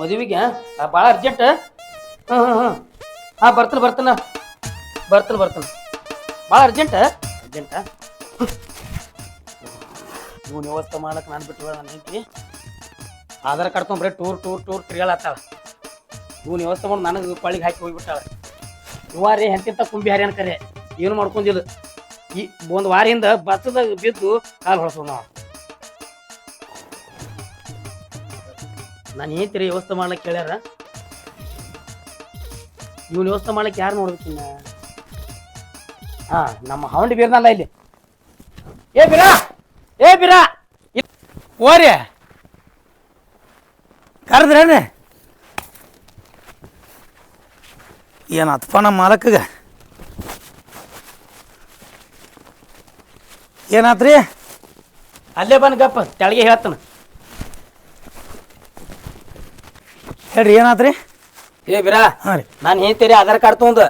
ಮದುವೆಗೆ? ಭಾಳ ಅರ್ಜೆಂಟ್ ಹಾಂ ಹಾಂ ಹಾಂ. ಹಾಂ, ಬರ್ತಾನೆ, ಬರ್ತನ. ಬರ್ತಾನೆ ಬರ್ತಾನೆ. ಭಾಳ ಅರ್ಜೆಂಟ್ ಅರ್ಜೆಂಟ ನೀವು ವ್ಯವಸ್ಥೆ ಮಾಡಕ್ಕೆ ನಾನು ಬಿಟ್ಟು ನನ್ನ ಹೆಂಡತಿ ಆಧಾರ್ ಕಾರ್ಡ್ ತೊಗೊಂಬ್ರೆ ಟೂರ್ ಟೂರ್ ಟೂರ್ ತಿರ್ಗಾಳತ್ತಾಳ ನೀವು ವ್ಯವಸ್ಥೆ ಮಾಡಿ ನನಗೆ ಪಳ್ಳಿಗೆ ಹಾಕಿ ಹೋಗಿಬಿಟ್ಟಾಳ. ಇವಾರಿ ಹೆಂತಿಂತ ಕುಂಬಿ ಹಾರಿ ಅನ್ಕರೆ ಏನು ಮಾಡ್ಕೊಂಡಿಲ್ಲ ಈ, ಒಂದು ವಾರ ಹಿಂದ ಬತ್ತದಾಗ ಬಿದ್ದು ಕಾಲು ಹೊಳಸೋಣ ನಾವು ನಾನು ಹೇಳ್ತೀರಿ ವ್ಯವಸ್ಥೆ ಮಾಡ್ಲಿಕ್ಕೆ ಕೇಳ್ಯಾರ ಇವ್ನ ವ್ಯವಸ್ಥೆ ಮಾಡ್ಲಿಕ್ಕೆ ಯಾರು ನೋಡ್ಬೇಕಿನ್ನ ಹಾ, ನಮ್ಮ ಹೌಂಡಿ ಬೀರ್ನಲ್ಲ ಇಲ್ಲಿ. ಏ ಬಿರಾ! ಏ ಬಿರಾ! ಓರಿ ಕರೆದ್ರೇನೆ ಏನಾತಪ್ಪ ನಮ್ಮ ಮಾಲಕ್ಕಗ ಏನಾತ್ರಿ? ಅಲ್ಲೇ ಬಂದು ಗಪ್ಪ, ತೆಳಗೆ ಹೇಳ್ತಾನ. ಹೇಳ್ರಿ ಏನಾತ್ರಿ? ಏ ಬಿರಾ ಹಾಂ ರೀ. ನಾನು ಹೇಳ್ತೀರಿ ಆಧಾರ್ ಕಾರ್ಡ್ ತಗೊಂಡ್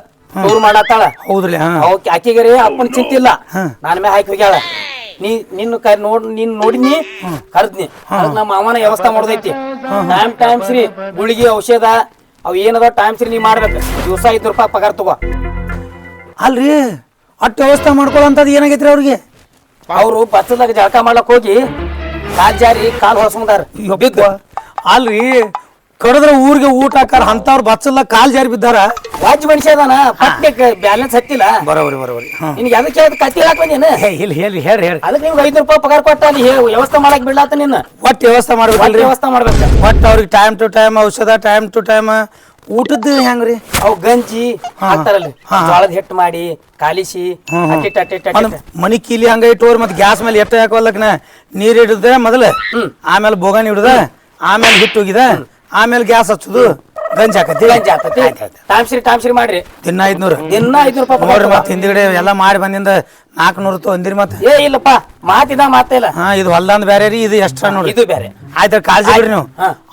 ಟೂರ್ ಮಾಡತ್ತಾಳ. ಹೌದ್ರಿ ಹಾಂ. ಅವಕ್ಕೆ ಆಕಿಗೆ ಅಪ್ಪನ ಚಿಂತಿಲ್ಲ ಹಾಂ. ನಾನು ಮೇ ಹಾಕಿ ಹೋಗ್ಯಾಳ. ನೀ ನಿನ್ನ ಕ ನೋಡ್ ನೀನ್ ನೋಡಿನಿ ಕರ್ದ್ನಿ. ನಮ್ಮ ಮಾವನ ವ್ಯವಸ್ಥೆ ಮಾಡೋದೈತಿ. ಟೈಮ್ ಟೈಮ್ ಸರಿ ಗುಳಿಗೆ ಔಷಧ ಅವ್ ಏನದ ಟೈಮ್ ಸರಿ ನೀ ಮಾಡ್ಬೇಕು. ದಿವಸ ಐದು ರೂಪಾಯಿ ಪಗಾರ ತಗೋ. ಅಲ್ರಿ ಅಟ್ಟು ವ್ಯವಸ್ಥೆ ಮಾಡ್ಕೊಳ್ಳೋಂಥದ್ದು ಏನಾಗೈತ್ರಿ ಅವ್ರಿಗೆ? ಅವರು ಬಸ್ಸದಾಗ ಜಳಕ ಮಾಡ್ಲಕ್ ಹೋಗಿ ಕಾಲ್ ಜಾರಿ ಕಾಲ್ ಹೊಸ್ಕೊಂಡಾರ ಯಪ್ಪ. ಅಲ್ರಿ ಕಡದ್ರ ಊರಿಗೆ ಊಟ ಹಾಕಾರ ಅಂತವ್ರು ಬಚ್ಚಲ್ಲ ಕಾಲ್ ಜಾರಿ ಬಿದ್ದಾರ. ವಾಜ್ ಮನುಷ್ಯ ಅದಾನ ಪಟ್ಟಕ್ಕೆ ಬ್ಯಾಲೆನ್ಸ್ ಹತ್ತಿಲ್ಲ. ಬರೋರಿ ಬರೋರಿ ಹ್ಞೂ ನಿನ್ಗೆ ಅದಕ್ಕೆ ಅದು ಕತ್ತಿ ಹೇಳಕ್ ಬಂದೇನ? ಹೇ ಹೇಳಿ ಹೇಳಿ ಹೇಳ್ರಿ ಅದಕ್ಕೆ ನೀವು ಐದು ರೂಪಾಯಿ ಪಗಾರ ಕೊಟ್ಟ ಅಲ್ಲಿ ವ್ಯವಸ್ಥೆ ಮಾಡಕ್ ಬಿಡ್ಲಾತ ನಿನ್ನ? ಒಟ್ಟು ವ್ಯವಸ್ಥೆ ಮಾಡ್ಬೇಕು ವ್ಯವಸ್ಥೆ ಮಾಡ್ಬೇಕು. ಒಟ್ಟು ಅವ್ರಿಗೆ ಟೈಮ್ ಟು ಟೈಮ್ ಔಷಧ ಟೈಮ್ ಟು ಟೈಮ್ ಊಟದ್ದು ಹೆಂಗ್ರಿ? ಅವು ಗಂಜಿ ಹಾಕ್ತಾರಲ್ರಿ. ಜೋಳದ ಹಿಟ್ಟು ಮಾಡಿ ಕಾಲಿಸಿ ಮನಿ ಕೀಲಿ ಹಂಗ ಇಟ್ಟೋರ್ ಮತ್ತೆ ಗ್ಯಾಸ್ ಮೇಲೆ ಎಟ್ಟ ಹಾಕೋಲ್ಲಕ್ನ ನೀರ್ ಹಿಡಿದ್ರೆ ಮೊದಲು ಆಮೇಲೆ ಬೋಗಾನಿ ಇಡುದ ಆಮೇಲೆ ಹಿಟ್ಟು ಹೋಗಿದ ಆಮೇಲೆ ಗ್ಯಾಸ್ ಹಚ್ಚುದು ಗಂಜಿ ಹಾಕತಿ ಗಂಜಿ ಮಾಡ್ರಿ. ದಿನ ಐದ್ನೂರು. ದಿನ ಐದು ರೂಪಾಯಿ ಪಗಾರ ನೋಡ್ರಿ ಮತ್ತೆ ಹಿಂದಿಗಡೆ ಎಲ್ಲ ಮಾಡಿ ಬಂದಿಂದ ನಾಲ್ಕುನೂರು ತೊಂದಿರಿ ಮತ್ತೆ. ಏ ಇಲ್ಲಪ್ಪ ಮಾತಿದ ಮಾತೇ ಇಲ್ಲ. ಹಾ ಇದು ಹೊಲ್ದಂದ್ ಬೇರೆ ರೀ ಇದು ಎಷ್ಟ್ರ ನೋಡಿ ಇದು ಬೇರೆ ಆಯ್ತು ಕಾಳಜಿ ಬಿಡ್ರಿ ನೀವು.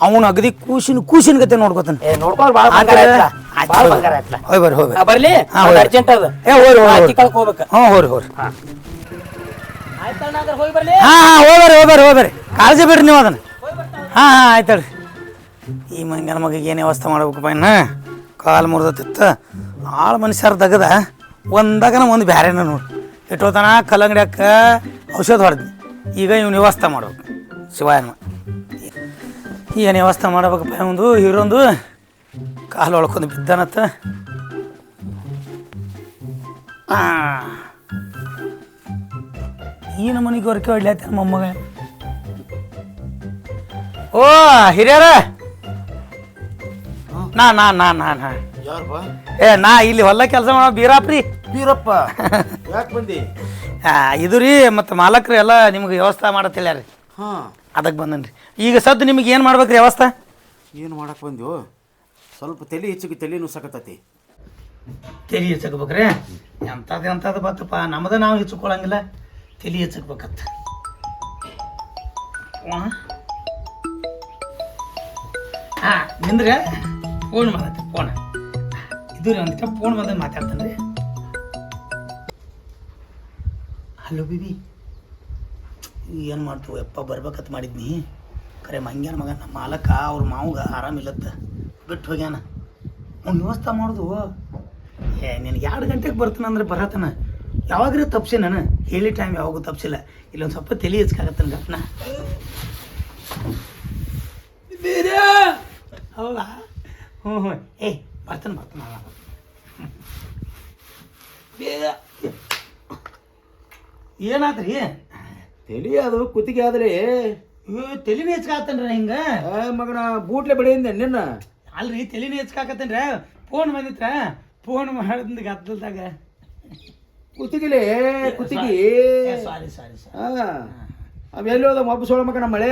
ಅವನು ಅಗದಿ ಕೂಸಿನ ಕೂಸಿನ ಗತೆ ನೋಡ್ಕೊತಾನೆ. ಏ ನೋಡ್ಕೊಂಡು ಭಾಳ ಬಂಗಾರ ಆಯ್ತಲ್ಲ ಭಾಳ ಬಂಗಾರ ಆಯ್ತಲ್ಲ ಹೋಯ್ ಬರ್ರಿ ಹೋಯ್ ಬರ್ಲಿ. ಹಾ, ಅರ್ಜೆಂಟ್ ಅದ. ಏ ಹೋಗ್ಬೇಕು ಹ್ಞೂ ಹೋರಿ ಹೋರಿ ಹಾ. ಹಾ ಹೋಗ್ಬರ್ರಿ ಹೋಗ್ಬರ್ರಿ ಹೋಗ್ಬರ್ರಿ ಕಾಳಜಿ ಬಿಡ್ರಿ ನೀವು ಅದನ್ನ. ಹಾ ಹಾ ಆಯ್ತಳ್ರಿ ಈ ಮಂಗನ ಮಗಿಗೆ ಏನು ವ್ಯವಸ್ಥೆ ಮಾಡ್ಬೇಕಪ್ಪ ಇನ್ನ? ಕಾಲು ಮುರಿದತ್ತಿತ್ತು ಆಳು ಮನುಷ್ಯರ ದಗದ ಒಂದಾಗನ ಒಂದು ಬ್ಯಾರೇನ ನೋಡಿ. ಇಟ್ಟೋತನ ಅಕ್ಕ ಔಷಧ ಹೊಡೆದ್ನಿ. ಈಗ ಇವ್ನ ವ್ಯವಸ್ಥೆ ಮಾಡ್ಬೇಕು, ಶಿವಾಯನ ಏನು ವ್ಯವಸ್ಥೆ ಮಾಡ್ಬೇಕಪ್ಪ ಒಂದು ಹೀರೋಂದು ಕಾಲು ಒಳ್ಕೊಂಡು ಬಿದ್ದನತ್ತ. ಈ ನಮ್ಮನಿಗೆ ಹೊರಕೆ ಹೊಡ್ಲಾತ ಮೊಮ್ಮಗ ಓ, ಹಿರಿಯರ! ನಾ ನಾ ನಾ ನಾ ನಾ. ಯಾರಪ್ಪ ಏ ನಾ ಇಲ್ಲಿ ಹೊಲ ಕೆಲಸ ಮಾಡೋ ಬೀರಾಪ್ರಿ. ಬೀರಪ್ಪ? ಯಾಕೆ ಬಂದಿ? ಆ, ಇದು ರೀ ಮತ್ತು ಮಾಲಕ್ರು ಎಲ್ಲ ನಿಮ್ಗೆ ವ್ಯವಸ್ಥೆ ಮಾಡತ್ತಿಲ್ಲ ರೀ ಹಾ. ಅದಕ್ಕೆ ಬಂದನ್ರಿ. ಈಗ ಸದ್ದು ನಿಮಗೆ ಏನು ಮಾಡ್ಬೇಕ್ರಿ ವ್ಯವಸ್ಥೆ? ಏನು ಮಾಡಕ್ಕೆ ಬಂದಿವು ಸ್ವಲ್ಪ ತಲೆ ಹೆಚ್ಚಿಗೆ ತಲೆ ನುಸಕತ್ತತಿ. ತಲೆ ಹೆಚ್ಚಕ್ಬೇಕ್ರಿ ಎಂಥದ್ದು ಎಂಥದ್ದು ಬತ್ತಪ್ಪ ನಮ್ಮದ ನಾವು ಹೆಚ್ಚಿಕೊಳ್ಳಂಗಿಲ್ಲ ತಲೆ ಹೆಚ್ಚಕ್ಬೇಕತ್ತ ಹಾಂ ನಿಂದ್ರೆ? ಫೋನ್ ಮಾಡತ್ತೆ ಫೋನ್. ಇದು ಅಂದ್ಕೊಂಡು ಒಂದು ಫೋನ್ ಬಂದ್ರೆ ಮಾತಾಡ್ತಾನೆ ರೀ. ಹಲೋ ಬಿಬಿ. ಏನು ಮಾಡ್ತೀವಿ ಯಪ್ಪ ಬರ್ಬೇಕಂತ ಮಾಡಿದ್ನಿ. ಖರೆ ಮಂಗ್ಯಾನ ಮಗ ನಮ್ಮ ಮಾಲಕ ಅವ್ರ ಮಾವಗ ಆರಾಮಿಲ್ಲತ್ತ ಬಿಟ್ಟು ಹೋಗ್ಯಾನ. ಅವ್ನು ವ್ಯವಸ್ಥೆ ಮಾಡೋದು. ಏ ನಿನಗೆ ಎರಡು ಗಂಟೆಗೆ ಬರ್ತಾನೆ ಅಂದ್ರೆ ಬರತನ. ಯಾವಾಗ್ರಿ ತಪ್ಸಿ ನಾನು. ಹೇಳಿ ಟೈಮ್ ಯಾವಾಗೂ ತಪ್ಸಿಲ್ಲ. ಇಲ್ಲೊಂದು ಸ್ವಲ್ಪ ತಲೆ ಹೆಚ್ಚಾಗತ್ತನ ಗಪ್ನ. ಬೇರೆ ಹೌದಾ? ಹ್ಞೂ ಹ್ಞೂ ಏ ಬರ್ತಾನೆ ಬರ್ತಾನೆ. ಬೇಗ. ಏನಾದ್ರಿ ತಲಿ ಅದು ಕುತ್ತಿಗೆ ಆದ್ರೆ. ತಲೆನೇ ಹೆಚ್ಚಾಗತ್ತನ್ರಿ ಹಿಂಗ ಆ, ಮಗನ ಬೂಟ್ಲೆ ಬೆಳೆಯಿಂದ ನಿನ್ನ. ಅಲ್ರಿ ತಲೆನೇ ಹೆಚ್ಚಾಕತ್ತನ್ರ ಫೋನ್ ಬಂದಿತ್ರ? ಫೋನ್ ಮಾಡಿದ ಗದ್ದಲ್ದಾಗ. ಕುತ್ತಿಗೆಲೆ ಕುತ್ತಿಗೆ. ಸಾರಿ ಸಾರಿ ಸಾರಿ ಹಾ. ಅವೆಲ್ಲೋದ ಮಬ್ಬು ಸೋಳ ಮಗನ ಮಳೆ?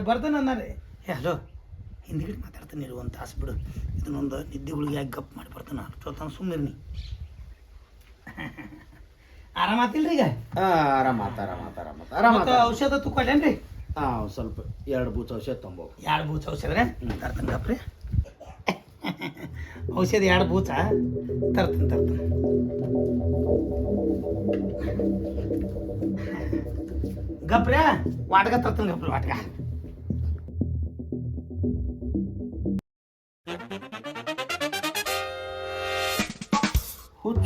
ಬರ್ತಾನೆ ಅನ್ನಾರಿ ಹಲೋ. ಹಿಂದಿಗಿಟ್ಟು ಮಾತಾಡ್ತಾನೆ ಇರು ಒಂದು ತಾಸು ಬಿಡು. ಇದನ್ನೊಂದು ನಿದ್ದೆ ಗುಳಿಗೆ ಗಪ್ ಮಾಡಿ ಬರ್ತಾನೆ. ಅಷ್ಟೊತ್ತನ ಸುಮ್ಮನೆ ಇರ್ನಿ. ಆರಾಮಾತಿಲ್ರಿ ಈಗ? ಆರಾಮಾತ ಆರಾಮಾತ ಆರಾಮಾತ ಆರಾಮಾತ ಔಷಧ ತುಕ್ಕೊಳ್ಳೇನ್ರಿ ಹಾಂ ಸ್ವಲ್ಪ ಎರಡು ಬೂಚ್ ಔಷಧ ತಂಬೋ. ಎರಡು ಬೂಚ್ ಔಷಧ ರೀ ತರ್ತೀನಿ ಗಪ್ರಿ. ಔಷಧ ಎರಡು ಬೂಚ? ತರ್ತೀನಿ ತರ್ತೀನಿ. ಗಪ್ರ ವಾಟ್ಗ ತರ್ತೇನೆ ಗಪ್ರಿ ವಾಟ್ಗ.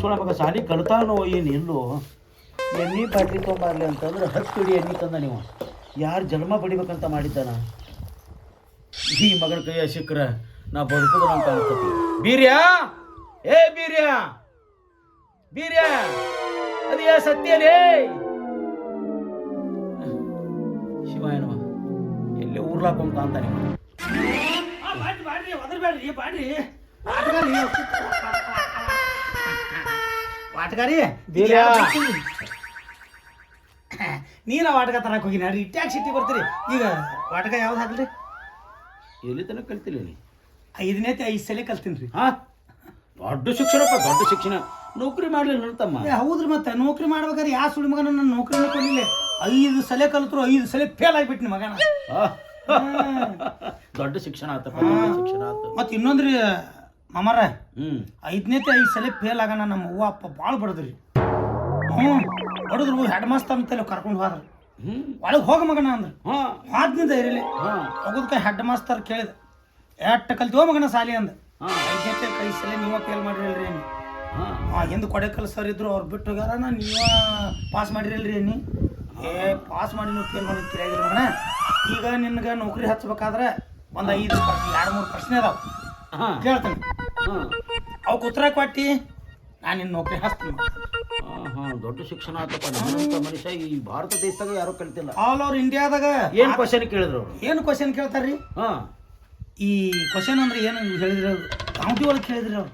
ಮಗ ಸಾಲಿ ಕಲ್ತಾನೋ ಏನು ಎಲ್ಲೋ? ಎಣ್ಣೆ ಬಾಟ್ಲಿ ತೊಗೊಂಬರ್ಲಿ ಅಂತಂದ್ರೆ ಹತ್ತು ಹಿಡಿ ಎಣ್ಣೆ ತಂದ ನೀವು. ಯಾರು ಜನ್ಮ ಪಡಿಬೇಕಂತ ಮಾಡಿದ್ದಾನ? ಈ ಮಗನ ಕೈಯ ಸಿಕ್ಕ್ರ ನಾ ಬದುಕುದು ಅಂತ ಅನ್ಕೋತಿ ಬೀರ್ಯಾ? ಏ ಬೀರ್ಯಾ? ಬೀರ್ಯಾ? ಅದು ಯಾ ಶಿವ ಏನವ ಎಲ್ಲಿ ಊರ್ಲಾಕೊಂತ ಅಂತ ನೀವು? ಬಾಡ್ರಿ ಬಾಡ್ರಿ ಒದರ್ಬೇಡ್ರಿ ಬಾಡ್ರಿ. ಬೀರ್ಯಾ. ನೀನ ವಾಟಕ ತರಕ್ ಹೋಗಿ ನಡ್ರಿ ಇಟ್ಯಾಕ್ ಸಿಟ್ಟಿ ಬರ್ತೀರಿ. ಈಗ ವಾಟಕ ಯಾವ್ದು ಹಾಕ್ಲಿ ಎಲ್ಲಿ ತನಕ ಕಲ್ತಿಲ್ಲ ನೀ? ಐದನೇತಿ ಐದು ಸಲ ಕಲ್ತೀನಿ ಹಾ? ದೊಡ್ಡ ಶಿಕ್ಷಣಪ್ಪ ದೊಡ್ಡ ಶಿಕ್ಷಣ. ನೌಕರಿ ಮಾಡ್ಲಿಲ್ಲ ತಮ್ಮ. ಹೌದ್ರಿ ಮತ್ತೆ ನೌಕರಿ ಮಾಡ್ಬೇಕಾದ್ರೆ ಯಾವ ಸುಳಿ ಮಗನ ನನ್ನ ನೌಕರಿನ ಕೊಡಲಿಲ್ಲ. ಐದು ಸಲ ಕಲ್ತರು ಐದು ಸಲ ಫೇಲ್ ಆಗ್ಬಿಟ್ನಿ ಮಗನ. ದೊಡ್ಡ ಶಿಕ್ಷಣ ಆತಪ್ಪ ದೊಡ್ಡ ಶಿಕ್ಷಣ ಆತ. ಮತ್ತೆ ಇನ್ನೊಂದ್ರಿ ಮಾಮಾರ ಹ್ಮ್. ಐದನೇತಿ ಐದು ಸಲ ಫೇಲ್ ಆಗೋಣ ನಮ್ಮ ಅವ್ವ ಅಪ್ಪ ಭಾಳ ಬಡದ್ರಿ. ಹ್ಞೂ ಬಡದ್ರು ಹೆಡ್ ಮಾಸ್ತರ್ ಅಂತೇಳಿ ಕರ್ಕೊಂಡು ಹೋದ್ರಿ. ಹ್ಮ್. ಒಳಗೆ ಹೋಗ ಮಗನ ಅಂದ್ರೆ. ಹಾದ್ನಿಂದ ಇರಲಿ. ಹೋಗೋದಕ್ಕೆ ಹೆಡ್ ಮಾಸ್ತರ್ ಕೇಳಿದ. ಎಟ್ಟ ಕಲ್ತೋ ಮಗನ ಸಾಲಿ ಅಂದ. ಐದನೇ ಐದನೇತೆ ಕೈ ಸಲ ನೀವ ಫೇಲ್ ಮಾಡಿರಲ್ರಿ ನೀ ಹಾ. ಹಿಂದೆ ಕೊಡೆಕಲ್ ಸರ್ ಇದ್ರು ಅವ್ರು ಬಿಟ್ಟು ಹೋಗ್ಯಾರ ನಾನು ನೀವ ಪಾಸ್ ಮಾಡಿರಲ್ರಿ ನೀ ಏ ಪಾಸ್ ಮಾಡಿ ನೀವು ಫೇಲ್ ಮಾಡಿ ತಿಳಿಯಾಗಿಲ್ಲ ಮಗನ. ಈಗ ನಿನ್ಗೆ ನೌಕರಿ ಹಚ್ಬೇಕಾದ್ರೆ ಒಂದು ಐದು ಎರಡು ಮೂರು ಪ್ರಶ್ನೆ ಅದಾವ. ಕೇಳ್ತೇನೆ. ಹಾ. ಅವಕ್ಕೆ ಉತ್ತರ ಕೊಟ್ಟಿ ನಾನು ನಿನ್ನ ನೌಕರಿ ಹಚ್ತೀನಿ. ಹಾಂ ಹಾ ದೊಡ್ಡ ಶಿಕ್ಷಣ ಆತಪ್ಪ. ನಿಮ್ಮಂತ ಮನುಷ್ಯ ಈ ಭಾರತ ದೇಶದಾಗ ಯಾರು ಕಲಿತಿಲ್ಲ. ಆಲ್ ಓವರ್ ಇಂಡಿಯಾದಾಗ ಏನು ಕ್ವಶನ್ ಕೇಳಿದ್ರು ಅವ್ರು? ಏನು ಕ್ವಶನ್ ಕೇಳ್ತಾರ್ರಿ? ಹಾಂ. ಈ ಕ್ವಶನ್ ಅಂದ್ರೆ ಏನು ಹೇಳಿದ್ರಿ ಅವ್ರು ಕೌಂಟಿ ಒಳಗೆ ಕೇಳಿದ್ರಿ ಅವ್ರು.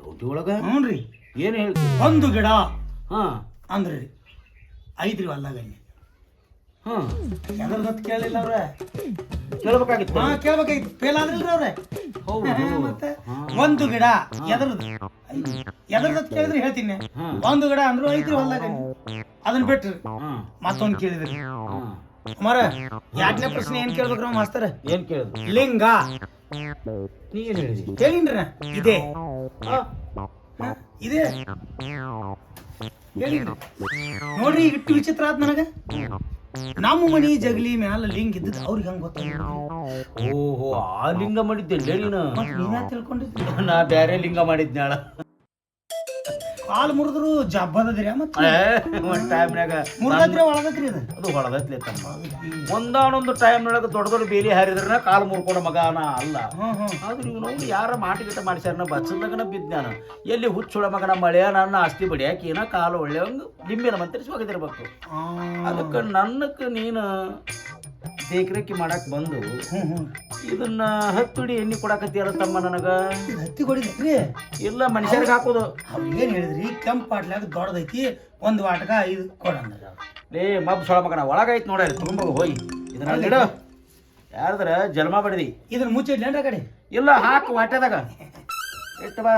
ದೊಡ್ಡ ಒಳಗೆ? ಹ್ಞೂ ರೀ ಏನು ಹೇಳ್ತೀರಿ? ಒಂದು ಗಿಡ. ಹಾಂ. ಅಂದ್ರೆ. ರೀ ಐದ್ರಿ ಹೊಲ್ದಾಗ ಹಾ ಎದ್ರದತ್ ಕೇಳಿಲ್ಲ ಅವ್ರ. ಕೇಳ್ಬೇಕಾಗಿತ್ತು. ಹಾ ಕೇಳ್ಬೇಕಾಗಿತ್ತು. ಫೇಲ್ ಆದ್ರಿಲ್ರಿ ಅವ್ರೆ. ಹೌದು ಮತ್ತೆ ಒಂದು ಗಿಡ ಎದ್ರದ್ ಎದ್ರದತ್ ಕೇಳಿದ್ರೆ ಹೇಳ್ತೀನಿ. ಒಂದು ಗಿಡ ಅಂದ್ರು ಐತ್ರಿ ಹೊಲ್ದಾಗ ಅದನ್ನ ಬಿಟ್ರಿ. ಮತ್ತೊಂದು ಕೇಳಿದ್ರಿ. ಹಾ. ಅಮಾರ ಎರಡನೇ ಪ್ರಶ್ನೆ ಏನ್ ಕೇಳ್ಬೇಕ್ರಿ ಮಾಸ್ತರ್? ಏನ್ ಕೇಳಿದ್ರು ಲಿಂಗ. ನೀ ಏನ್ ಹೇಳಿದಿ? ಕೇಳಿನ್ರಿ ಇದೆ. ಹಾ, ಇದೆ. ಹೇಳಿನ್ರಿ ನೋಡ್ರಿ ಇಟ್ಟು ವಿಚಿತ್ರ ಆತ್ ನನಗ. ನಮ್ಮ ಮನಿ ಜಗಲಿ ಮ್ಯಾಲ ಲಿಂಗ ಇದ್ದದ ಅವ್ರಿಗೆ ಹಂಗ ಗೊತ್ತ ಓಹೋ ಆ ಲಿಂಗ ಮಾಡಿದ್ದೆ ನೀನು? ನೀನ ತಿಳ್ಕೊಂಡಿದ್ದೆ? ನಾ ಬ್ಯಾರೆ ಲಿಂಗ ಮಾಡಿದ್ನಾಳ ಕಾಲ್ ಮುರಿದ್ರು ಜಬ್ಬದದ್ರಿ ಮತ್ತೆ ಒಂದು ಟೈಮ್ನಾಗ ಮುರಿದದ್ರಿ ಒಳಗತ್ರಿ ಅದು. ಅದು ಹೊಳದತ್ಲೆ ತಮ್ಮ. ಒಂದಾನೊಂದು ಟೈಮ್ನೊಳಗೆ ದೊಡ್ಡ ದೊಡ್ಡ ಬೇಲಿ ಹಾರಿದ್ರನ ಕಾಲು ಮುರ್ಕೊಂಡ ಮಗನ ಅಲ್ಲ. ಆದ್ರೆ ಇವ್ ನೋಡಿ ಯಾರ ಮಾಟಗಿಟ ಮಾಡಿಸ್ಯಾರನ ಬಚ್ಚಲ್ದಾಗನ ಬಿದ್ದಾನ ಎಲ್ಲಿ ಹುಚ್ಚುಳ ಮಗನ ಮಳೆಯ ನನ್ನ ಆಸ್ತಿ ಬಡಿಯಾಕ ಏನ ಕಾಲು ಒಳ್ಳೆಯವಂಗ ನಿಮ್ಮೇನ ಮಂತ್ರಿಸಿ ಹೋಗಿದಿರ್ಬೇಕು ಅದಕ್ಕೆ ನನ್ನಕ್ಕೆ ನೀನು ದೇಕ್ರೇಕಿ ಮಾಡಕ್ ಬಂದು ಇದನ್ನ ಹತ್ತುಡಿ ಎಣ್ಣೆ ಕೊಡಾಕತ್ತೀಯಲ್ಲ ತಮ್ಮ ನನಗ? ಹತ್ತಿ ಕೊಡಿದ್ರಿ? ಇಲ್ಲ ಮನುಷ್ಯರಿಗೆ ಹಾಕೋದು. ಅವ್ರು ಏನ್ ಹೇಳಿದ್ರಿ? ಕೆಂಪ್ ಪಾಟ್ಲಾಗ ದೊಡ್ಡದೈತಿ ಒಂದು ವಾಟಕ ಐದು ಕೊಡ ಲೇ ಮಬ್ ಸೊಳ ಮಗನ ಒಳಗಾಯ್ತು ನೋಡ್ರಿ ತುಂಬ ಹೋಯ್. ಇದನ್ನ ಇಡು. ಯಾರ್ದ್ರ ಜನ್ಮ ಬಡಿದಿ. ಇದನ್ನ ಮುಚ್ಚಿಡ್ಲೇನ್ರ ಕಡೆ? ಇಲ್ಲ ಹಾಕು ವಾಟದಾಗ ಇಟ್ಟು ಬಾ.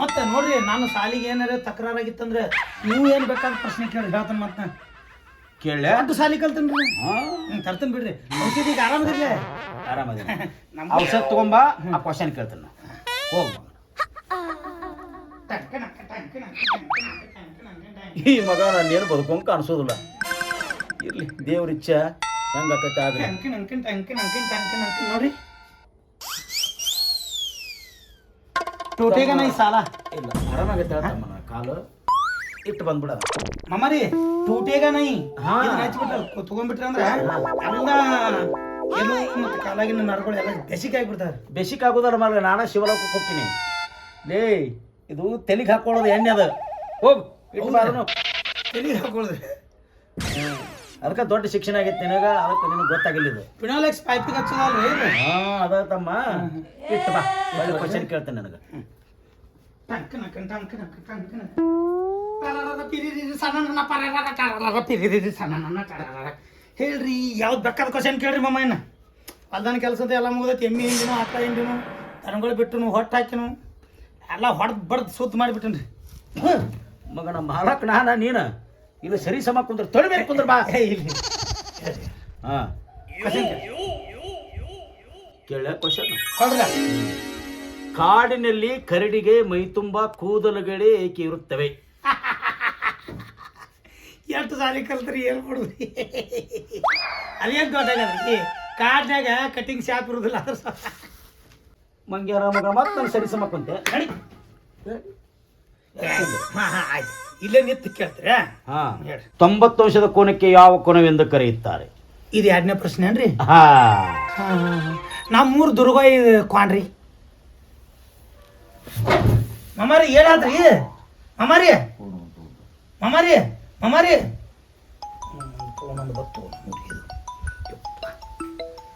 ಮತ್ತೆ ನೋಡ್ರಿ ನಾನು ಸಾಲಿಗೆ ಏನಾರ ತಕರಾರಾಗಿತ್ತಂದ್ರೆ ನೀವು ಏನ್ ಬೇಕಾದ ಪ್ರಶ್ನೆ ಕೇಳಿ ಹೇಳ್ತಾನೆ ಮತ್ತೆ. ಕೇಳ ದೊಡ್ಡ ಸಾಲಿ ಕಲ್ತನ್ ಹಾ? ಹ್ಮ್ ತರ್ತೇನೆ ಬಿಡ್ರಿ. ಔಷಧಿಗೆ ಆರಾಮದಿರ್ಲಿ ಆರಾಮದ. ಔಷಧ ತಗೊಂಬಾ ಆ ಕ್ವಶನ್ ಕೇಳ್ತಾನ ಹೋಗ್. ಈ ಮಗ ನಾನು ಏನು ಬದುಕೊಂಗ್ ಅನ್ಸೋದಿಲ್ಲ ಇರ್ಲಿ ದೇವ್ರ ಇಚ್ಛ ಹೆಂಗಾಕತ್ತೆ ಆಗ್ಲಿ ಅಂಕಿನ್ ಅಂಕಿನ್ ಅಂಕಿನ್ ಅಂಕಿನ್ ಅಂಕಿನ್ ಅಂಕಿನ್ ನೋಡ್ರಿ. ಟೋಟೆಗ ನೈ ಸಾಲ? ಇಲ್ಲ ಆರಾಮಾಗತ್ತೆ ಕಾಲು. ಇಟ್ಟು ಬಂದ್ಬಿಡೋದು. ಮಮ್ಮರಿ ಟೂಟೇಗ ನೈ? ಹಾ. ಹಚ್ಬಿಟ್ಟ ತಗೊಂಡ್ಬಿಟ್ರಿ ಅಂದ್ರೆ ಎಲ್ಲ ಮತ್ತೆ ಕಾಲಾಗಿನ ನರಗಳು ಎಲ್ಲ ಬೆಸಿಕ್ ಆಗ್ಬಿಡ್ತಾರೆ ಬೆಸಿಕ್ ಆಗೋದಲ್ಲ ಮಾರ್ರೆ ನಾನು ಶಿವಲೋಕಕ್ಕೆ ಹೋಗ್ತೀನಿ. ಲೇ ಇದು ತೆಲಿಗೆ ಹಾಕೊಳ್ಳೋದು ಎಣ್ಣೆ ಅದ. ಹೋಗ್ ಇಟ್ಟು ಬಾ ಅದನ್ನು ತಲೆ ಹಾಕೊಳ್ಳ್ರಿ ಅದಕ್ಕೆ ದೊಡ್ಡ ಶಿಕ್ಷಣ ಆಗೈತೆ ನಿನಗ ಅದಕ್ಕೆ ನಿನಗೆ ಗೊತ್ತಾಗಿಲ್ಲ ಇದು. ಪಿನಾಲೆಕ್ಸ್ ಪೈಪಿಗೆ ಹಚ್ಚೋದಲ್ರಿ ಹಾ ಅದ ತಮ್ಮ. ಇಟ್ಟು ಬಾ ಒಳ್ಳೆ ಕ್ವಶನ್ ಕೇಳ್ತೇನೆ ನನಗೆ. ಟಂಕನ ಟಂಕನ ಟಂಕನ ಹೇಳ್ರಿ ಯಾವ್ದು ಬೇಕಾದ ಕ್ವಶನ್ ಕೇಳ್ರಿ ಮಮ್ಮ ಇನ್ನ. ಹೊಲ್ದನ ಕೆಲಸದ ಎಲ್ಲ ಮುಗ್ದೈತಿ ಎಮ್ಮಿ ಹಿಂಡಿನು ಅಕ್ಕ ಹಿಂಡಿನು ದನಗಳು ಬಿಟ್ಟನು ಹೊಟ್ಟು ಹಾಕಿನು ಎಲ್ಲ ಹೊಡೆದ್ ಬಡ್ದು ಸುತ್ತ ಮಾಡಿಬಿಟ್ಟನ್ರಿ. ಮಗನ ಮಾಲಕ್ ನಾನ ನೀನು. ಇಲ್ಲ ಸರಿ ಸಮ ಕುಂದ್ರ ತೊಳಿಬೇಕು ಕುಂದ್ರ ಬಾ. ಹೇ ಇಲ್ಲಿ ಹಾ. ಕೇಳ. ಕ್ವಶನ್ ಕಾಡಿನಲ್ಲಿ ಕರಡಿಗೆ ಮೈತುಂಬ ಕೂದಲುಗಳೇ ಏಕೆ ಇರುತ್ತವೆ? ಎಷ್ಟು ಸಾರಿ ಕಲ್ತ್ರಿ ಏನು ಮಾಡುದ್ರಿ ಅದೇನು ದೊಡ್ಡ ಕಾಡ್ನಾಗ ಕಟಿಂಗ್ ಶಾಪ್ ಇರುದಿಲ್ಲ ಅದ್ರ ಸ- ಮಂಗ್ಯಾರ ಮಗ ಮತ್ತೆ ನಾನು ಸರಿ ಸಮಕ್ಕಂತೆ ನಡಿ. ಹಾಂ ಹಾಂ ಆಯ್ತು. ಇಲ್ಲೇ ನಿಂತು ಕೇಳ್ತೀರ? ಹಾ. ವರ್ಷದ ತೊಂಬತ್ತಂಶದ ಕೋನಕ್ಕೆ ಯಾವ ಕೋನವೆಂದು ಕರೆಯುತ್ತಾರೆ? ಇದು ಎರಡನೇ ಪ್ರಶ್ನೆ ಏನ್ರಿ? ಹಾ. ನಮ್ಮೂರು ದುರ್ಗಾಯಿ ಕ್ವಾಣ್ರಿ. ಮಮಾರಿ ಏನಾದ್ರಿ? ಮಮಾರಿ? ಮಮಾರಿ? ಮಮಾರಿ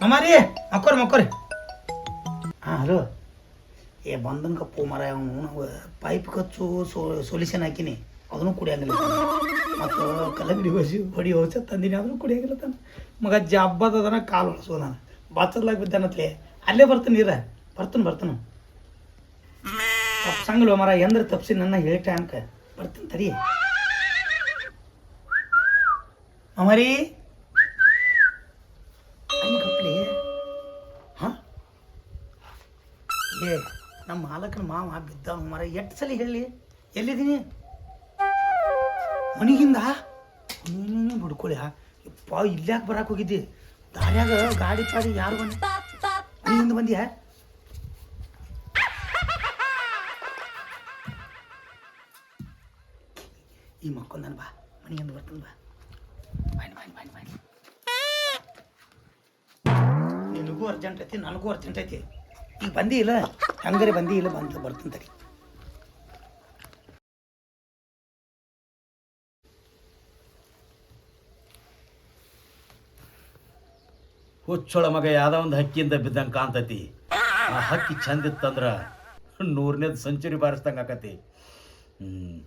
ಮಮಾರಿ ಮಕ್ಕೋರಿ ಮಕ್ಕೋರಿ ಹಾಂ, ಹಲೋ. ಏ ಬಂದನ್ ಕಪ್ಪು ಮರ ಅವನು ಪೈಪ್ ಕಚ್ಚು, ಸೋ ಸೊಲ್ಯೂಷನ್ ಹಾಕಿನಿ. ಅದನ್ನು ಕುಡಿಯಂಗಿಲ್ಲ ಮತ್ತು ಕಲ್ಲಂಗಡಿ ಬಸಿ ಹೊಡಿ ಹೊಸ ತಂದಿನಿ, ಅದನ್ನು ಕುಡಿಯಂಗಿಲ್ಲ ತಾನೆ. ಮಗ ಜಬ್ಬದ ಅದನ್ನ ಕಾಲು ಹೊಳಸು ನಾನು. ಬಾಚರ್ಲಾಗ ಬಿದ್ದಾನತ್ಲೆ ಅಲ್ಲೇ ಬರ್ತೀನಿ, ಇರ. ಬರ್ತನು, ಬರ್ತೀನಿ. ತಪ್ಸಂಗಿಲ್ವ ಮರ ಎಂದ್ರೆ ತಪ್ಸಿ ನನ್ನ ಹೇಳ್ಟ ಅಂಕ. ಬರ್ತೀನಿ ತಡಿ. ಅಮರಿ? ಕಪ್ಲಿ ಹಾಂ? ಏ ನಮ್ಮ ಮಾಲಕನ ಮಾವ ಬಿದ್ದ ಮರ ಎಷ್ಟು ಸಲ ಹೇಳಿ? ಎಲ್ಲಿದ್ದೀನಿ? ಮನಿಗಿಂದ? ನೀನು ಬಿಡ್ಕೊಳ್ಳಿ ಯಪ್ಪ ಇಲ್ಲಾಕೆ ಬರಕ್ಕೆ ಹೋಗಿದ್ದಿ? ದಾರ್ಯಾಗ ಗಾಡಿ ಪಾಡಿ ಯಾರು ಬಂದ ಮನಿಗಿಂದ ಬಂದ್ಯಾ? ಈ ಮಕ್ಕೊಂದ್ ನಾನು ಬಾ ಮನಿಗಿಂದ ಬರ್ತಾನ ಬಾ. ನಿನಗೂ ಅರ್ಜೆಂಟ್ ಐತಿ ನನಗೂ ಅರ್ಜೆಂಟ್ ಐತಿ. ಈಗ ಬಂದಿ ಇಲ್ಲ? ಹಂಗಾರೆ ಬಂದಿ ಇಲ್ಲ, ಬಂದು ಬರ್ತೀನಿ ತಡಿ ಹುಚ್ಚೊಳ ಮಗ ಯಾವ್ದೋ ಒಂದು ಹಕ್ಕಿಯಿಂದ ಬಿದ್ದಂಗೆ ಕಾಣ್ತತಿ. ಆ ಹಕ್ಕಿ ಚಂದ ಇತ್ತಂದ್ರ ನೂರನೇದು ಸೆಂಚುರಿ ಬಾರಿಸ್ದಂಗೆ ಆಕತಿ. ಹ್ಮ್.